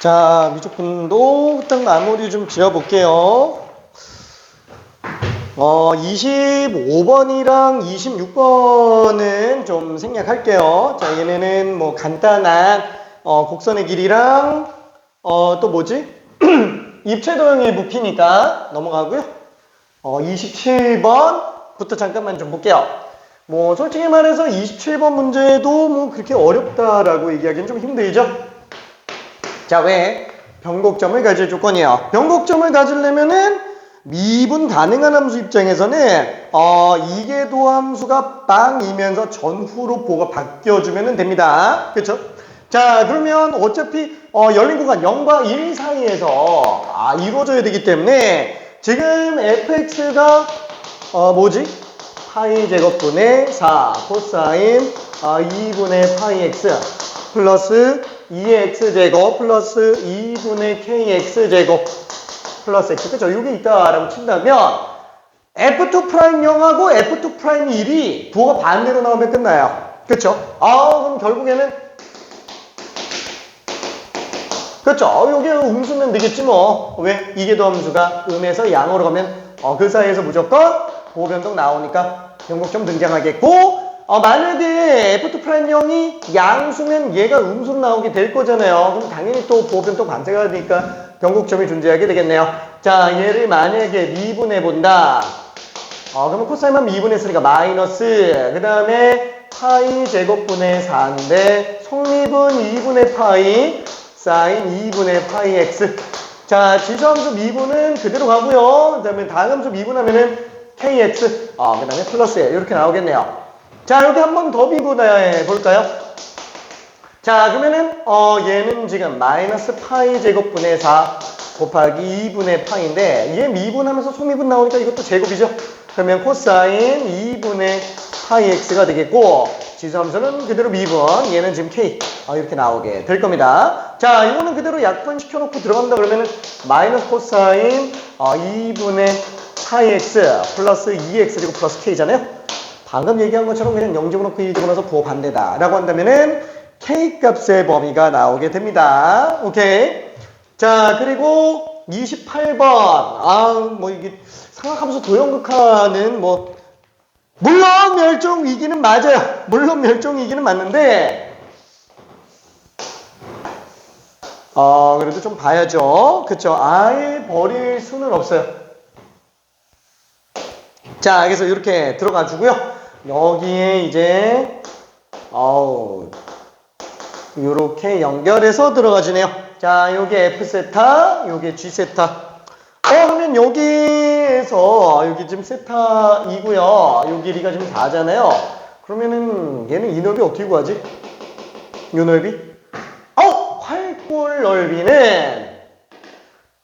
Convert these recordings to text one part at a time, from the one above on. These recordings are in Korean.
자, 미적분도 일단 마무리 좀 지어볼게요. 어, 25번이랑 26번은 좀 생략할게요. 자, 얘네는 뭐 간단한 어, 곡선의 길이랑 어, 또 뭐지? 입체 도형의 부피니까 넘어가고요. 어, 27번부터 잠깐만 좀 볼게요. 뭐 솔직히 말해서 27번 문제도 뭐 그렇게 어렵다라고 얘기하기는 좀 힘들죠. 자, 왜? 변곡점을 가질 조건이에요. 변곡점을 가지려면은 미분 가능한 함수 입장에서는 어, 이계도 함수가 빵이면서 전후로 보가 바뀌어주면 됩니다. 그렇죠? 자, 그러면 어차피 어, 열린 공간 0과 1 사이에서 아, 이루어져야 되기 때문에 지금 fx가 어, 뭐지? 파이 제곱분의 4 코사인 어, 2분의 파이 x 플러스 2x 제곱 플러스 2분의 kx 제곱 플러스 x 그죠? 이게 있다라고 친다면 f2 프라임 0하고 f2 프라임 1이 부호가 반대로 나오면 끝나요. 그렇죠? 아 그럼 결국에는 그렇죠? 여기 음수면 되겠지 뭐. 왜? 이계도 함수가 음에서 양으로 가면 어, 그 사이에서 무조건 부호 변동 나오니까 변곡점 등장하겠고 어, 만약에 f2 프라임 0이 양수면 얘가 음수로 나오게 될 거잖아요. 그럼 당연히 또 부호 변동 반대가 되니까 변곡점이 존재하게 되겠네요. 자, 얘를 만약에 미분해 본다. 어, 그러면 코사인만 미분했으니까 마이너스. 그 다음에 파이 제곱분의 4인데 성립은 2분의 파이 사인 2분의 파이 x. 자, 지수함수 미분은 그대로 가고요. 그 다음에 다음함수 미분하면은 kx. 어, 그 다음에 플러스 이렇게 나오겠네요. 자, 여기 한 번더 미분해 볼까요? 자, 그러면은 어 얘는 지금 마이너스 파이 제곱분의 4 곱하기 2분의 파인데 얘 미분하면서 소미분 나오니까 이것도 제곱이죠. 그러면 코사인 2분의 파이 x가 되겠고 지수함수는 그대로 미분 얘는 지금 k 어, 이렇게 나오게 될 겁니다. 자, 이거는 그대로 약분시켜 놓고 들어간다 그러면은 마이너스 코사인 어, 2분의 파이 x 플러스 2x 제곱 플러스 k잖아요. 방금 얘기한 것처럼 그냥 0 집어넣고 1 집어넣어서 부호 반대다 라고 한다면은 k 값의 범위가 나오게 됩니다. 오케이. 자, 그리고 28번. 아, 뭐 이게 상학하면서 도형극화는 뭐 물론 멸종 위기는 맞아요. 물론 멸종 위기는 맞는데 어, 그래도 좀 봐야죠. 그쵸? 아예 버릴 수는 없어요. 자, 그래서 이렇게 들어가주고요. 여기에 이제 어우 이렇게 연결해서 들어가지네요. 자, 요게 F 세타, 요게 G 세타. 어, 그러면 여기에서 여기 지금 세타이고요. 요 길이가 지금 4잖아요. 그러면은 얘는 이 넓이 어떻게 구하지? 요 넓이? 어, 활골 넓이는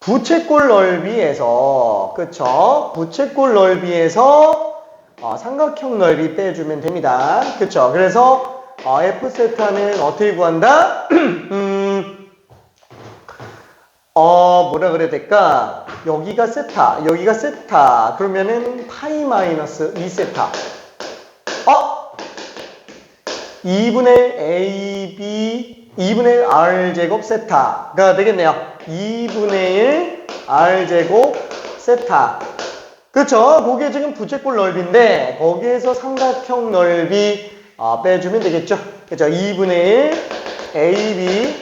부채꼴 넓이에서 그쵸? 부채꼴 넓이에서 어, 삼각형 넓이 빼주면 됩니다. 그쵸? 그래서 어, F 세타는 어떻게 구한다? 음, 어, 뭐라 그래야 될까? 여기가 세타, 여기가 세타. 그러면은 파이 마이너스 2 세타. 어? 2분의 AB, 2분의 R 제곱 세타가 되겠네요. 2분의 1 R 제곱 세타. 그쵸? 그게 지금 부채꼴 넓이인데, 거기에서 삼각형 넓이 어, 빼주면 되겠죠? 그죠? 2분의 1 AB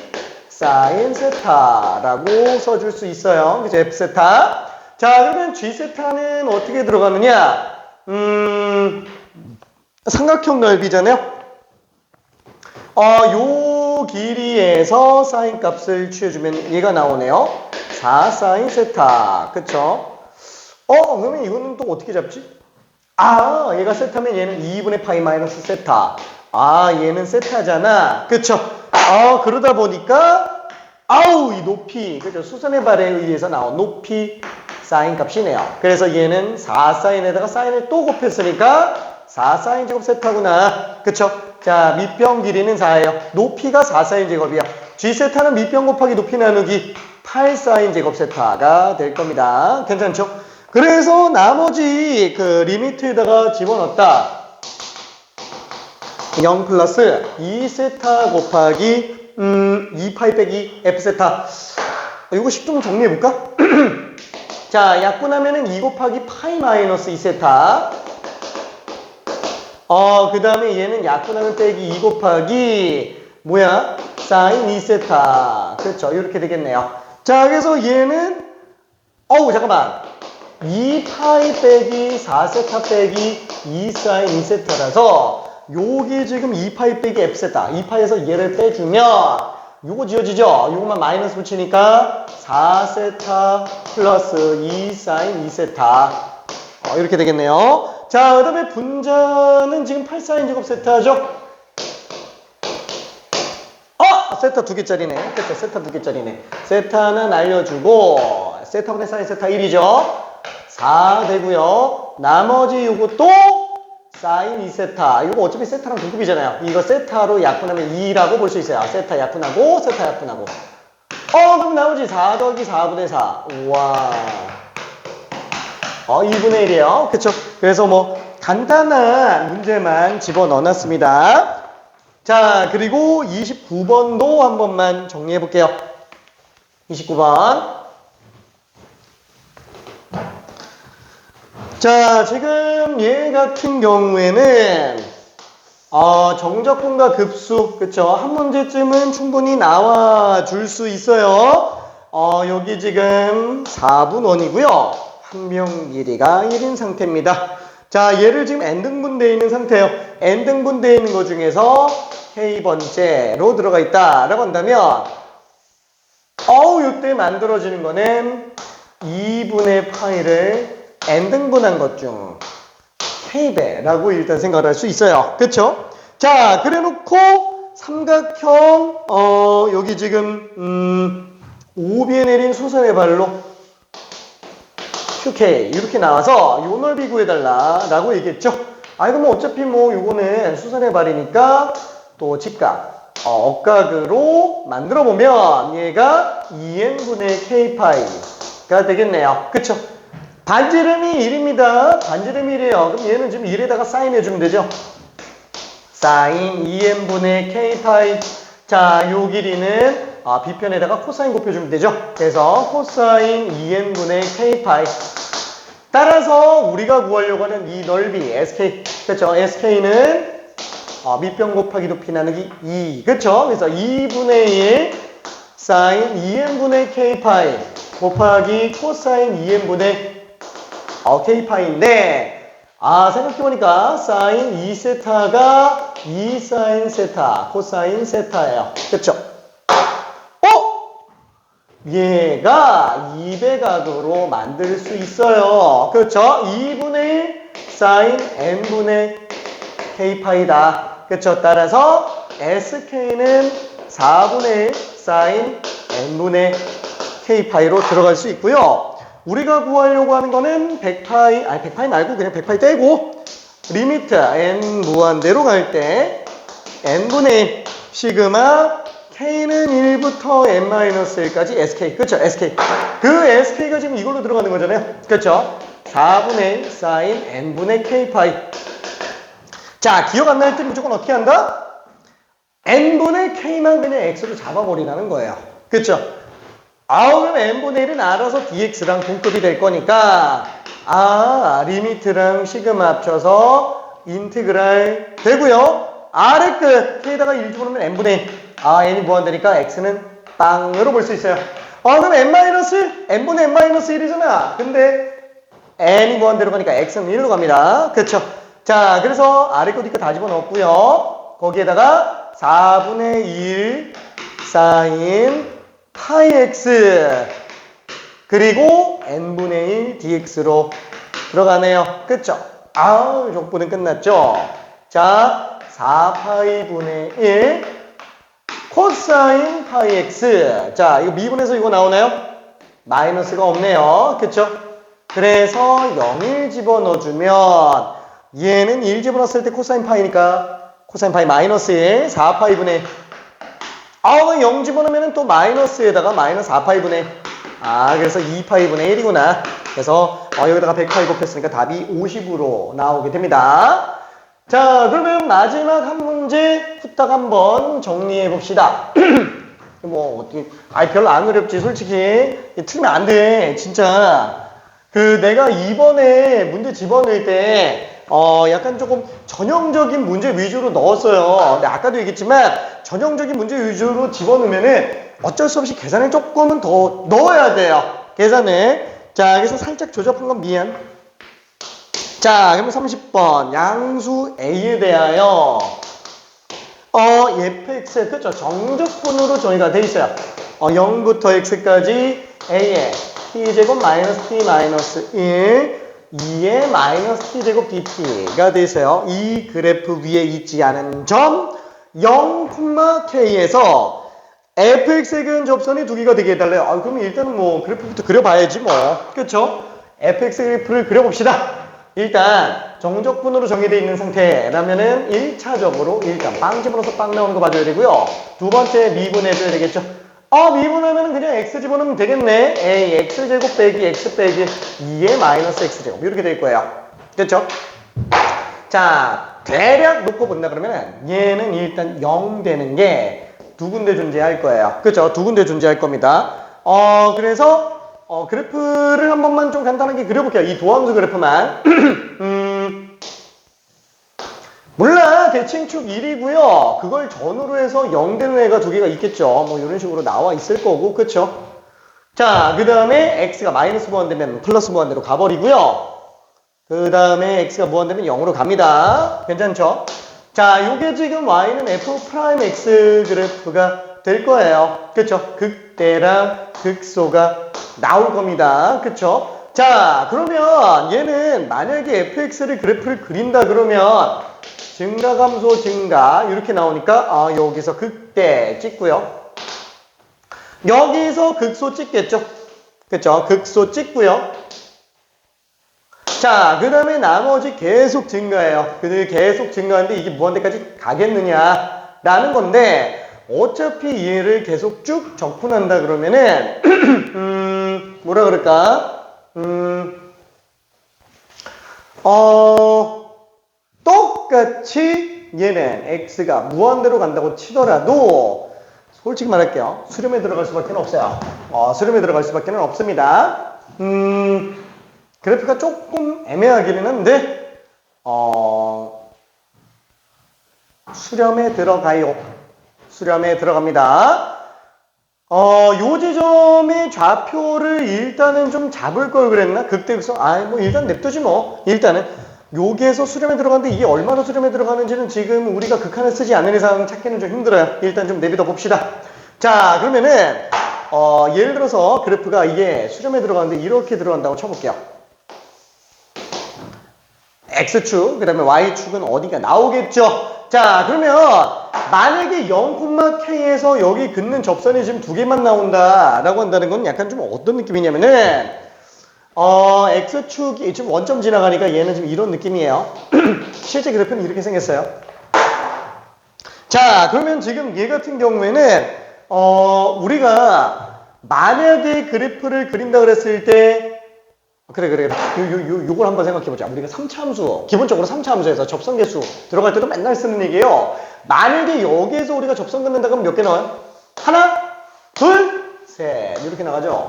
사인 세타라고 써줄 수 있어요. 그죠? F 세타. 자, 그러면 G 세타는 어떻게 들어가느냐? 음, 삼각형 넓이잖아요. 어, 요 길이에서 사인 값을 취해주면 얘가 나오네요. 4 사인 세타. 그쵸? 어, 그러면 이거는 또 어떻게 잡지? 아, 얘가 세타면 얘는 2분의 파이 마이너스 세타. 아, 얘는 세타잖아. 그쵸? 아, 그러다 보니까, 아우, 이 높이, 그죠? 수선의 발에 의해서 나온 높이 사인 값이네요. 그래서 얘는 4 사인에다가 사인을 또 곱했으니까 4 사인 제곱 세타구나. 그쵸? 자, 밑변 길이는 4예요. 높이가 4 사인 제곱이야. G 세타는 밑변 곱하기 높이 나누기 8 사인 제곱 세타가 될 겁니다. 괜찮죠? 그래서 나머지 그 리미트에다가 집어넣었다. 0 플러스 2세타 곱하기 음, 2파이 빼기 F세타. 이거 10좀 정리해볼까? 자, 약분하면 은 2 곱하기 파이 마이너스 2세타. 어, 그 다음에 얘는 약분하면 빼기 2 곱하기, 뭐야? 사인 2세타. 그렇죠. 이렇게 되겠네요. 자, 그래서 얘는, 어우, 잠깐만. 2파이 빼기 4세타 빼기 2사인 2세타라서, 요게 지금 2파이 빼기 F세타. 2파이에서 얘를 빼주면, 요거 지워지죠? 요것만 마이너스 붙이니까 4세타 플러스 2사인 2세타. 어, 이렇게 되겠네요. 자, 그 다음에 분자는 지금 8사인 제곱 세타죠? 어! 세타 두 개짜리네. 그쵸, 세타 두 개짜리네. 세타는 알려주고, 세타분의 사인 세타 1이죠? 4 되고요. 나머지 요것도 사인 2세타. 이거 어차피 세타랑 동급이잖아요. 이거 세타로 약분하면 2라고 볼 수 있어요. 세타 약분하고, 세타 약분하고. 어, 그럼 나머지 4 더하기 4분의 4. 우와. 어, 2분의 1이에요. 그쵸? 그래서 뭐, 간단한 문제만 집어 넣어놨습니다. 자, 그리고 29번도 한 번만 정리해 볼게요. 29번. 자, 지금 얘 같은 경우에는 어, 정적분과 급수, 그쵸? 한 문제쯤은 충분히 나와 줄 수 있어요. 어, 여기 지금 4분 원이고요. 한 명 길이가 1인 상태입니다. 자, 얘를 지금 n등분되어 있는 상태예요. n등분되어 있는 것 중에서 k번째로 들어가 있다라고 한다면 어우, 이때 만들어지는 거는 2분의 파이를 n등분한 것중 k배라고 일단 생각을 할 수 있어요. 그쵸? 자, 그래 놓고 삼각형, 어, 여기 지금, 음, 5비에 내린 수선의 발로 QK 이렇게 나와서 요 넓이 구해달라 라고 얘기했죠. 아, 이거 뭐 어차피 뭐 요거는 수선의 발이니까 또 직각, 어, 억각으로 만들어 보면 얘가 2n분의 k파이가 되겠네요. 그쵸? 반지름이 1입니다. 반지름이 1이에요. 그럼 얘는 지금 1에다가 사인해주면 되죠. 사인 2n분의 k파이. 자, 요 길이는 아, B편에다가 코사인 곱해주면 되죠. 그래서 코사인 2n분의 k파이. 따라서 우리가 구하려고 하는 이 넓이 SK. 그렇죠? SK는 어, 밑변 곱하기 높이 나누기 2. 그렇죠? 그래서 2분의 1 사인 2n분의 k파이 곱하기 코사인 2n분의 어, k파이인데 아 생각해보니까 사인 2세타가 2 사인 세타 코사인 세타예요 그쵸? 어? 얘가 2배 각으로 만들 수 있어요 그렇죠? 2분의 1 사인 n분의 k파이다 그렇죠? 따라서 sk는 4분의 1 사인 n분의 k파이로 들어갈 수 있고요 우리가 구하려고 하는 거는 100파이, 아니 100파이 말고 그냥 100파이 떼고 리미트 n 무한대로 갈 때 n분의 1 시그마 k는 1부터 n-1까지 sk. 그쵸? sk. 그 sk가 지금 이걸로 들어가는 거잖아요. 그쵸? 4분의 1 사인 n분의 k파이. 자 기억 안 날 때 무조건 어떻게 한다? n분의 k만 그냥 x로 잡아버리라는 거예요. 그쵸 아, 그럼 n분의 1은 알아서 dx랑 동급이 될 거니까 아, 리미트랑 시그마 합쳐서 인티그랄 되고요. 아래 끝 k에다가 1 집어넣으면 n분의 1. 아, n이 무한되니까 x는 빵으로 볼 수 있어요. 아, 그럼 n 마이너스 n분의 n 마이너스 1이잖아. 근데 n이 무한대로 가니까 x는 1로 갑니다. 그쵸? 자, 그래서 아래 끝 이거 다 집어넣었고요. 거기에다가 4분의 1 사인 파이 x 그리고 n분의 1 dx로 들어가네요. 그쵸? 아우, 족보는 끝났죠? 자, 4파이분의 1 코사인 파이 x 자, 이거 미분해서 이거 나오나요? 마이너스가 없네요. 그쵸? 그래서 0을 집어넣어주면 얘는 1 집어넣었을 때 코사인 파이니까 코사인 파이 마이너스 1 4파이분의 1 아, 0 집어넣으면 또 마이너스에다가 마이너스 4파이분의 아, 그래서 2파이분의 1이구나. 그래서 어, 여기다가 100파이 곱했으니까 답이 50으로 나오게 됩니다. 자, 그러면 마지막 한 문제 후딱 한번 정리해 봅시다. 뭐, 어떻게, 아이, 별로 안 어렵지, 솔직히. 틀리면 안 돼, 진짜. 그, 내가 이번에 문제 집어넣을 때, 어, 약간 조금 전형적인 문제 위주로 넣었어요. 근데 아까도 얘기했지만, 전형적인 문제 위주로 집어넣으면은 어쩔 수 없이 계산을 조금은 더 넣어야 돼요. 계산을. 자, 여기서 살짝 조접한 건 미안. 자, 그러면 30번. 양수 A에 대하여 어, fx, 그렇죠. 정적분으로 정의가 돼 있어요. 어, 0부터 x까지 a에 t제곱 마이너스 t 마이너스 1, 2에 마이너스 t제곱 돼 있어요. 이 그래프 위에 있지 않은 점 0,k에서 fx의 근 접선이 두 개가 되게 해달래요. 아, 그럼 일단은 뭐 그래프부터 그려봐야지 뭐. 그렇죠? fx 그래프를 그려봅시다. 일단 정적분으로 정의되어 있는 상태라면은 1차적으로 일단 빵 집어넣어서 빵 나오는 거 봐줘야 되고요. 두 번째 미분해줘야 되겠죠. 어 미분하면 그냥 x 집어넣으면 되겠네. a x제곱 빼기 x 빼기 2의 마이너스 x제곱 이렇게 될 거예요. 그렇죠? 자 대략 놓고 본다 그러면은 얘는 일단 0 되는 게 두 군데 존재할 거예요. 그렇죠? 두 군데 존재할 겁니다. 어 그래서 어, 그래프를 한 번만 좀 간단하게 그려볼게요. 이 도함수 그래프만. 음, 몰라. 대칭축 1이고요. 그걸 전후로 해서 0 되는 애가 두 개가 있겠죠. 뭐 이런 식으로 나와 있을 거고. 그쵸? 자, 그 다음에 x가 마이너스 무한되면 플러스 무한대로 가버리고요. 그 다음에 x가 무한되면 0으로 갑니다. 괜찮죠? 자, 요게 지금 y는 f 프라임 x 그래프가 될 거예요. 그쵸? 극대랑 극소가 나올 겁니다. 그쵸? 자, 그러면 얘는 만약에 fx를 그래프를 그린다 그러면 증가 감소 증가 이렇게 나오니까 아, 여기서 극대 찍고요. 여기서 극소 찍겠죠? 그쵸? 극소 찍고요. 자, 그 다음에 나머지 계속 증가해요. 그 계속 증가하는데 이게 무한대까지 가겠느냐? 라는 건데, 어차피 얘를 계속 쭉 적분한다 그러면은, 음, 뭐라 그럴까? 음, 어, 똑같이 얘는 x가 무한대로 간다고 치더라도, 솔직히 말할게요. 수렴에 들어갈 수밖에 없어요. 어, 수렴에 들어갈 수밖에 없습니다. 음, 그래프가 조금 애매하기는 한데, 어, 수렴에 들어가요. 수렴에 들어갑니다. 어, 요 지점의 좌표를 일단은 좀 잡을 걸 그랬나? 극대극성? 아, 뭐 일단 냅두지 뭐. 일단은 여기에서 수렴에 들어가는데 이게 얼마나 수렴에 들어가는지는 지금 우리가 극한을 쓰지 않는 이상 찾기는 좀 힘들어요. 일단 좀 내비둬 봅시다. 자, 그러면은 어, 예를 들어서 그래프가 이게 수렴에 들어가는데 이렇게 들어간다고 쳐볼게요. X축, 그 다음에 Y축은 어디가 나오겠죠? 자, 그러면 만약에 0,K에서 여기 긋는 접선이 지금 두 개만 나온다라고 한다는 건 약간 좀 어떤 느낌이냐면은 어, X축이 지금 원점 지나가니까 얘는 지금 이런 느낌이에요. 실제 그래프는 이렇게 생겼어요. 자, 그러면 지금 얘 같은 경우에는 어, 우리가 만약에 그래프를 그린다 그랬을 때 그래 그래 요, 요, 요, 요걸 한번 생각해 보자 우리가 3차 함수 기본적으로 3차 함수에서 접선계수 들어갈 때도 맨날 쓰는 얘기예요 만약에 여기에서 우리가 접선 긋는다 그러면 몇 개 나와요? 하나 둘 셋 이렇게 나가죠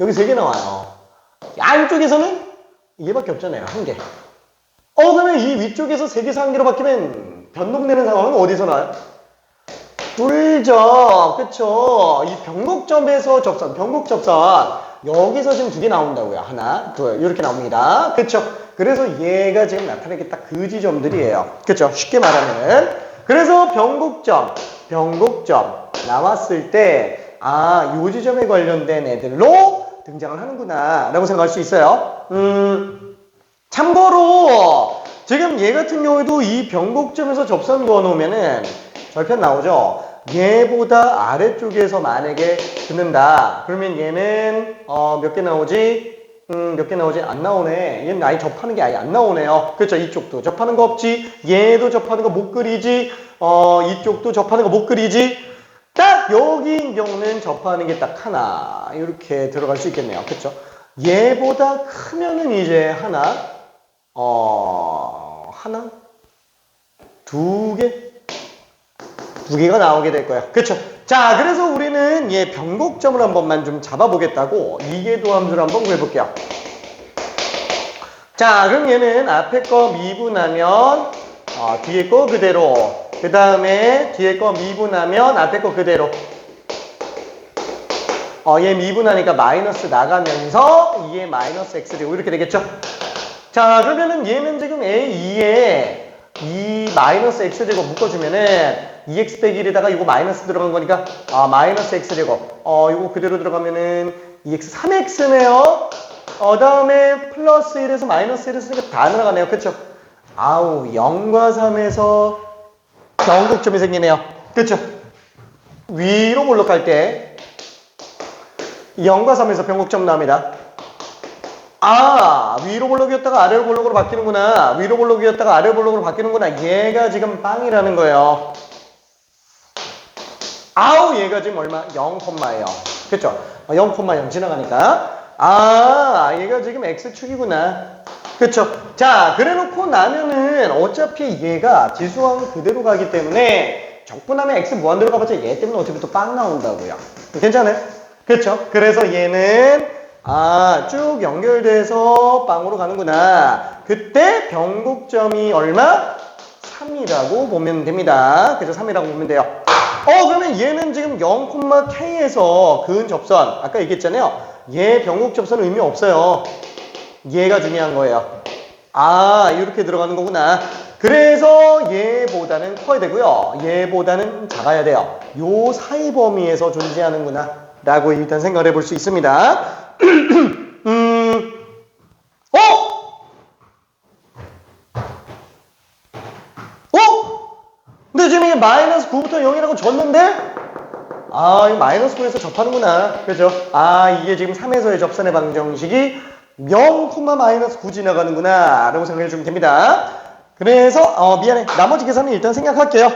여기 세 개 나와요 안쪽에서는 얘밖에 없잖아요 한 개 어 그러면 이 위쪽에서 세 개에서 한 개로 바뀌면 변동되는 상황은 어디서 나와요? 뚫죠 그쵸 이 변곡점에서 접선 변곡 접선 여기서 지금 두 개 나온다고요. 하나, 둘, 이렇게 나옵니다. 그쵸? 그래서 얘가 지금 나타내게 딱 그 지점들이에요. 그쵸? 쉽게 말하면. 그래서 변곡점, 변곡점 나왔을 때, 아, 요 지점에 관련된 애들로 등장을 하는구나. 라고 생각할 수 있어요. 음, 참고로, 지금 얘 같은 경우에도 이 변곡점에서 접선 그어놓으면은 절편 나오죠? 얘보다 아래쪽에서 만약에 듣는다. 그러면 얘는 어, 몇 개 나오지? 음, 몇 개 나오지? 안 나오네. 얘는 아예 접하는 게 아예 안 나오네요. 그렇죠? 이쪽도 접하는 거 없지. 얘도 접하는 거 못 그리지. 어, 이쪽도 접하는 거 못 그리지. 딱 여기인 경우는 접하는 게 딱 하나. 이렇게 들어갈 수 있겠네요. 그렇죠? 얘보다 크면은 이제 하나. 어, 하나? 두 개, 두 개가 나오게 될 거야. 그쵸? 자, 그래서 우리는 얘 변곡점을 한 번만 좀 잡아보겠다고 이계도 함수를 한번 구해볼게요. 자, 그럼 얘는 앞에 거 미분하면 어, 뒤에 거 그대로 그 다음에 뒤에 거 미분하면 앞에 거 그대로. 어, 얘 미분하니까 마이너스 나가면서 2에 마이너스 x 되고 이렇게 되겠죠? 자, 그러면은 얘는 지금 A2에 2 마이너스 x 제곱 묶어주면은 2x 빼기 1에다가 이거 마이너스 들어간 거니까. 아 마이너스 x 제곱. 어 이거 그대로 들어가면은 2x 3x네요. 어 다음에 플러스 1에서 마이너스 1에서 니까 다 늘어가네요. 그쵸? 아우 0과 3에서 경곡점이 생기네요. 그쵸? 위로 올라갈 때 0과 3에서 변곡점 나옵니다. 아 위로 볼록이었다가 아래로 볼록으로 바뀌는구나. 위로 볼록이었다가 아래로 볼록으로 바뀌는구나. 얘가 지금 빵이라는 거예요. 아우 얘가 지금 얼마? 0,예요. 그쵸? 0,0 지나가니까. 아 얘가 지금 x축이구나 그쵸 자 그래 놓고 나면은 어차피 얘가 지수항 그대로 가기 때문에 적분하면 x 무한대로 가봤자 얘 때문에 어차피 또 빵 나온다고요 괜찮아요 그쵸 그래서 얘는 아, 쭉 연결돼서 빵으로 가는구나. 그때 변곡점이 얼마? 3이라고 보면 됩니다. 그래서 3이라고 보면 돼요. 어, 그러면 얘는 지금 0,k에서 근 접선. 아까 얘기했잖아요. 얘 변곡 접선 의미 없어요. 얘가 중요한 거예요. 아, 이렇게 들어가는 거구나. 그래서 얘보다는 커야 되고요. 얘보다는 작아야 돼요. 요 사이 범위에서 존재하는구나. 라고 일단 생각을 해볼 수 있습니다. 음, 어? 어? 근데 지금 이게 마이너스 9부터 0이라고 줬는데? 아, 이 마이너스 9에서 접하는구나. 그죠? 아, 이게 지금 3에서의 접선의 방정식이 0, 마이너스 9 지나가는구나. 라고 생각해 주면 됩니다. 그래서, 어, 미안해. 나머지 계산은 일단 생각할게요.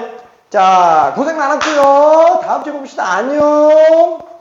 자, 고생 많았고요. 다음 주에 봅시다. 안녕.